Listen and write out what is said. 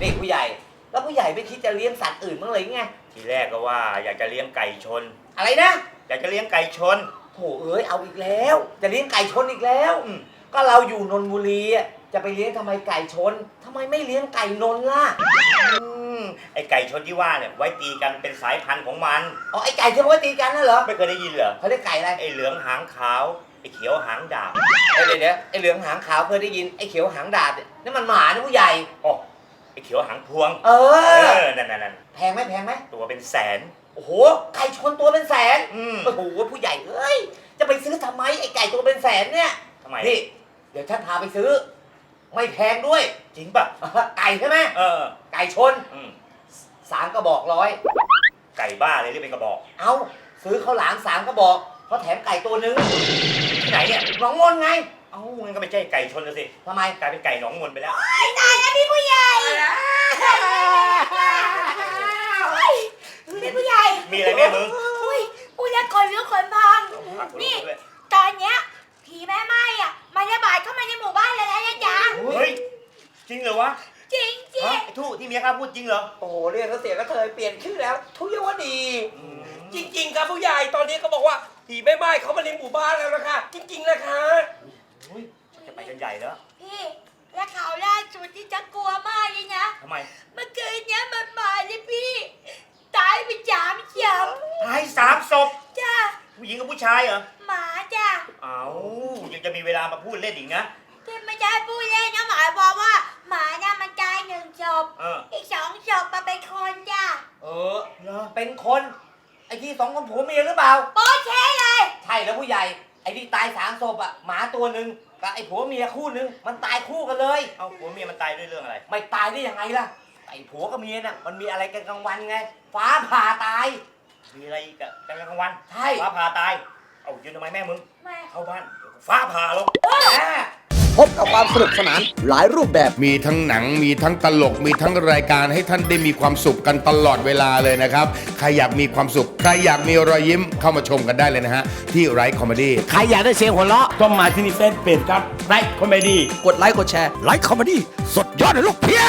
นี่ผู้ใหญ่ แล้วผู้ใหญ่ไม่คิดจะเลี้ยงสัตว์อื่นบ้างเลยไง ทีแรกก็ว่าอยากจะเลี้ยงไก่ชน อะไรนะอยากจะเลี้ยงไก่ชน โถเอ้ยเอาอีกแล้ว จะเลี้ยงไก่ชนอีกแล้ว อืมก็เราอยู่นนทบุรีอะจะไปเลี้ยงทำไมไก่ชนทำไมไม่เลี้ยงไก่นนท์ล่ะ อืมไอไก่ชนที่ว่าเนี่ยไว้ตีกันเป็นสายพันธุ์ของมัน อ๋อไอ้ไก่ที่เขาตีกันน่ะเหรอไม่เคยได้ยินเหรอ เขาเรียกไก่อะไร ไอเหลืองหางขาว ไอเขียวหางดาบเอ้ยเดี๋ยวเดี๋ยวไอ้เหลืองหางขาวเคยได้ยินไอ้เขียวหางดาบเนี่ยนั่นมันหมานะผู้ใหญ่ อ๋อ ไอเขียวหางพวง เอเออ อ นั่นนั่นนั่นแพงไหมแพงไหมตัวเป็นแสน โอ้โห ไก่ชนตัวเป็นแสน อืมโอ้โห ผู้ใหญ่เอ้ย จะไปซื้อทำไมไอ้ไก่ตัวเป็นแสนเนี่ย ทำไมนี่ เดี๋ยวฉันพาไปซื้อ ไม่แพงด้วย จริงป่ะ ไก่ใช่ไหม เออ ไก่ชน อืมสามกระบอกร้อย ไก่บ้าเลยหรือเป็นกระบอก เอาซื้อข้าวหลามสามกระบอกเขาแถมไก่ตัวนึง ที่ไหนเนี่ย หนองมนไง เอ้างั้นก็ไม่ ใช่ไก่ชนแล้วสิทำไม กลายเป็นไก่หนองมนไปแล้วพี่ผู้ใหญ่พี่ผู้ใหญ่มีอะไรแม่มึงอุ้ยอุ้ยแล้วคนรู้คนพังนี่ด้วยตอนเนี้ยผีแม่ไม้อะมันระบาดเข้ามาในหมู่บ้านแล้วนะจ๊ะเฮ้ย จริงเหรอวะจริงจริฮะงไอ้ทู่ที่เมียข้าพูดจริงเหรอโอ้โหเรียกเขาเสียก็เธอเปลี่ยนชื่อแล้ว ทุยวดีอืมจริง ๆ ครับผู้ใหญ่ตอนนี้เขาบอกว่าผีแม่ไม้เขามาในหมู่บ้านแล้วนะคะ จริง ๆ นะคะอุ้ยจะไปกัน ใหญ่แล้วพี่และข่าวล่าสุดที่จะกลัวมากเลยนะ ทำไมเมื่อคืนเนี้ยมันมาเลยพี่ ตายไปจามเฉียบตายสามศพจ้าผู้หญิงกับผู้ชายเหรอหมาจ้าเอ้ายังจะมีเวลามาพูดเล่นอีกนะที่ไม่ได้พูดเล่นนะหมายความว่า หมาน่ะมันตายหนึ่งศพเอออีกสองศพมาเป็นคนจ้าเออ เหรอเป็นคน ไอ้ที่สองคนผัวเมียหรือเปล่า โป๊เชเลย ใช่แล้วผู้ใหญ่ ไอ้ที่ตายสามศพอะหมาตัวหนึ่งกับไอ้ผัวเมียคู่หนึ่งมันตายคู่กันเลย เอ้าผัวเมียมันตายด้วยเรื่องอะไร ไม่ตายได้ยังไงล่ะไอ้ผัวกับเมียน่ะมันมีอะไรกันกลางวันไง ฟ้าผ่าตาย มีอะไรอีกอะกลางวันใช่ ฟ้าผ่าตาย เอายืนทำไมแม่มึงแม่ เข้าบ้านเดี๋ยวฟ้าผ่าลง แม่ พบกับความสนุกสนานหลายรูปแบบ มีทั้งหนังมีทั้งตลกมีทั้งรายการให้ท่านได้มีความสุขกันตลอดเวลาเลยนะครับใครอยากมีความสุข ใครอยากมีรอยยิ้มเข้ามาชมกันได้เลยนะฮะที่ไรคอมเมดี้ใครอยากได้เสียงหัวเราะต้องมาที่นี่เฟซเพจครับไรคอมเมดี้กดไลค์กดแชร์ไลค์คอมเมดี้สดยอดเลยลูกเพีย